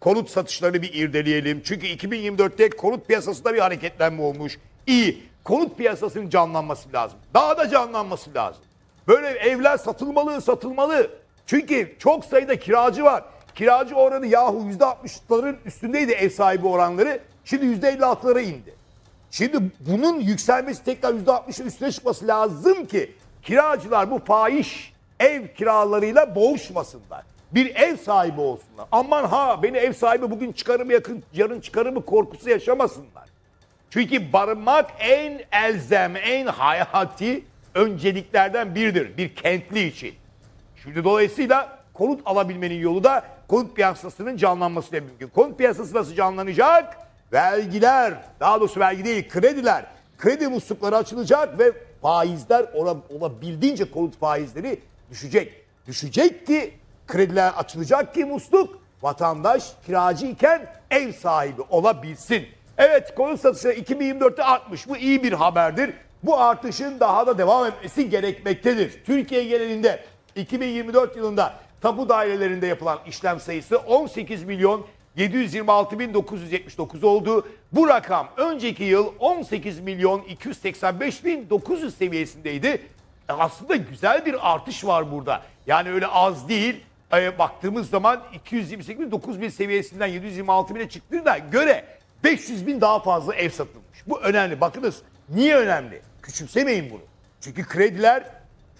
konut satışlarını bir irdeleyelim. Çünkü 2024'te konut piyasasında bir hareketlenme olmuş. İyi. Konut piyasasının canlanması lazım. Daha da canlanması lazım. Böyle evler satılmalı, satılmalı. Çünkü çok sayıda kiracı var. Kiracı oranı yahu %60'ların üstündeydi ev sahibi oranları. Şimdi %56'lara indi. Şimdi bunun yükselmesi tekrar %60'ın üstüne çıkması lazım ki kiracılar bu fahiş ev kiralarıyla boğuşmasınlar. Bir ev sahibi olsunlar. Aman ha beni ev sahibi bugün çıkarımı yakın yarın çıkarımı korkusu yaşamasınlar. Çünkü barınmak en elzem, en hayati önceliklerden biridir bir kentli için. Şimdi dolayısıyla konut alabilmenin yolu da konut piyasasının canlanmasıyla mümkün. Konut piyasası nasıl canlanacak? Vergiler, daha doğrusu vergi değil krediler. Kredi muslukları açılacak ve faizler ola- olabildiğince konut faizleri düşecek. Düşecek ki krediler açılacak ki musluk vatandaş kiracı iken ev sahibi olabilsin. Evet konut satışları 2024'te artmış. Bu iyi bir haberdir. Bu artışın daha da devam etmesi gerekmektedir. Türkiye genelinde 2024 yılında tapu dairelerinde yapılan işlem sayısı 18 milyon 726.979 oldu. Bu rakam önceki yıl 18 milyon 285.900 seviyesindeydi. E, Aslında güzel bir artış var burada. Yani öyle az değil. Baktığımız zaman 228 bin 9 bin seviyesinden 726 bine çıktığına göre 500 bin daha fazla ev satılmış. Bu önemli. Bakınız niye önemli? Küçümsemeyin bunu. Çünkü krediler,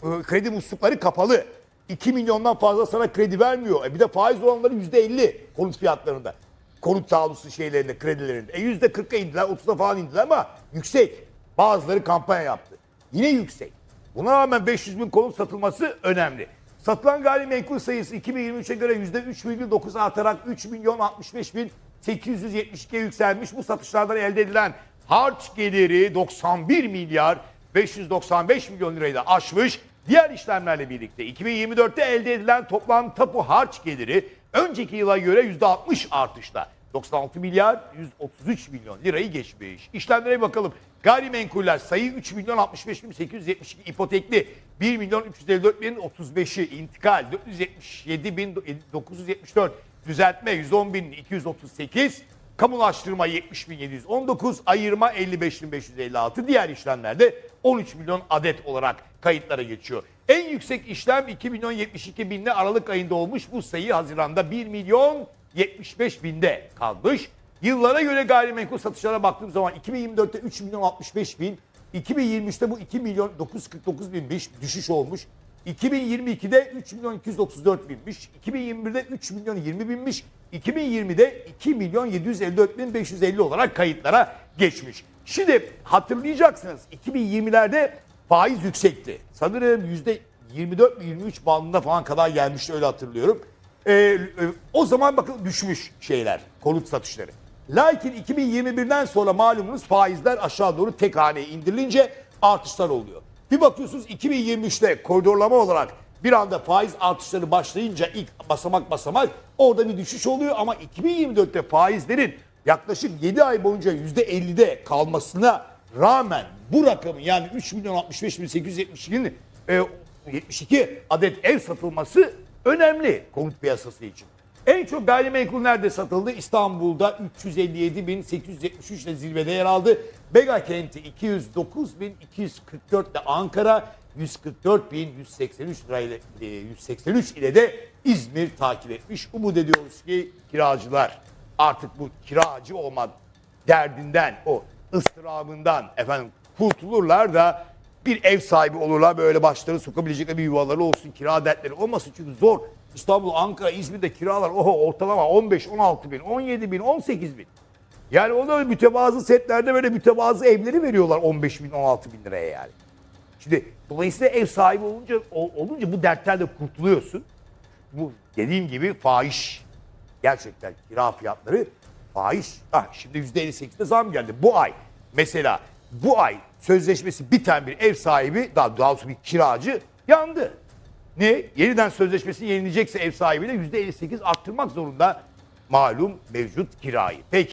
e, kredi muslukları kapalı. 2 milyondan fazla sana kredi vermiyor. E bir de faiz oranları %50 konut fiyatlarında. Konut talusu şeylerinde, kredilerinde. E %40'a indiler, 30'a falan indiler ama yüksek. Bazıları kampanya yaptı. Yine yüksek. Buna rağmen 500 bin konut satılması önemli. Satılan gayrimenkul sayısı 2023'e göre %3,9 artarak 3 milyon 65 bin 872'ye yükselmiş. Bu satışlardan elde edilen harç geliri 91 milyar 595 milyon lirayı da aşmış. Diğer işlemlerle birlikte 2024'te elde edilen toplam tapu harç geliri önceki yıla göre %60 artışla 96 milyar 133 milyon lirayı geçmiş. İşlemlere bakalım. Gayrimenkuller sayı 3 milyon 65 bin 872 ipotekli 1 milyon 354 bin 35'i intikal 477 bin 974 düzeltme 110 bin 238 kamulaştırma 70 bin 719 ayırma 55 bin 556 diğer işlemlerde 13 milyon adet olarak kayıtlara geçiyor. En yüksek işlem 2 milyon 72 binle Aralık ayında olmuş. Bu sayı Haziran'da 1 milyon 75 binde kalmış. Yıllara göre gayrimenkul satışlara baktığım zaman 2024'te 3 milyon 65 bin, 2023'te bu 2 milyon 949 binmiş, düşüş olmuş. 2022'de 3 milyon 234 binmiş, 2021'de 3 milyon 20 binmiş, 2020'de 2 milyon 754 bin 550 olarak kayıtlara geçmiş. Şimdi hatırlayacaksınız 2020'lerde faiz yüksekti. Sanırım %24-23 bandında falan kadar gelmişti öyle hatırlıyorum. Ee, o zaman bakın düşmüş şeyler, konut satışları. Lakin 2021'den sonra malumunuz faizler aşağı doğru tek haneye indirilince artışlar oluyor. Bir bakıyorsunuz 2023'te koridorlama olarak bir anda faiz artışları başlayınca ilk basamak basamak orada bir düşüş oluyor ama 2024'te faizlerin yaklaşık 7 ay boyunca %50'de kalmasına rağmen bu rakamın yani 3 milyon 65 bin 872'nin e, 72 adet ev satılması önemli konut piyasası için. En çok gayrimenkul nerede satıldı? İstanbul'da 357.873 ile zirvede yer aldı. Bega kenti 209.244 ile Ankara 144.183 lirayla e, 183 ile de İzmir takip etmiş. Umut ediyoruz ki kiracılar artık bu kiracı olma derdinden, o ıstırabından efendim kurtulurlar da bir ev sahibi olurlar. Böyle başları sokabilecekleri bir yuvaları olsun, kira dertleri olmasın. Çünkü zor. İstanbul, Ankara, İzmir'de kiralar oho ortalama 15, 16 bin, 17 bin, 18 bin. Yani o da mütevazı setlerde böyle mütevazı evleri veriyorlar 15 bin, 16 bin liraya yani. Şimdi dolayısıyla ev sahibi olunca ol- olunca bu dertlerle kurtuluyorsun. Bu dediğim gibi fahiş. Gerçekten kira fiyatları fahiş. Ah şimdi %58'de zam geldi bu ay. Mesela bu ay sözleşmesi biten bir ev sahibi daha doğrusu bir kiracı yandı. Ne? Yeniden sözleşmesini yenilecekse ev sahibi de %58 arttırmak zorunda malum mevcut kirayı. Peki.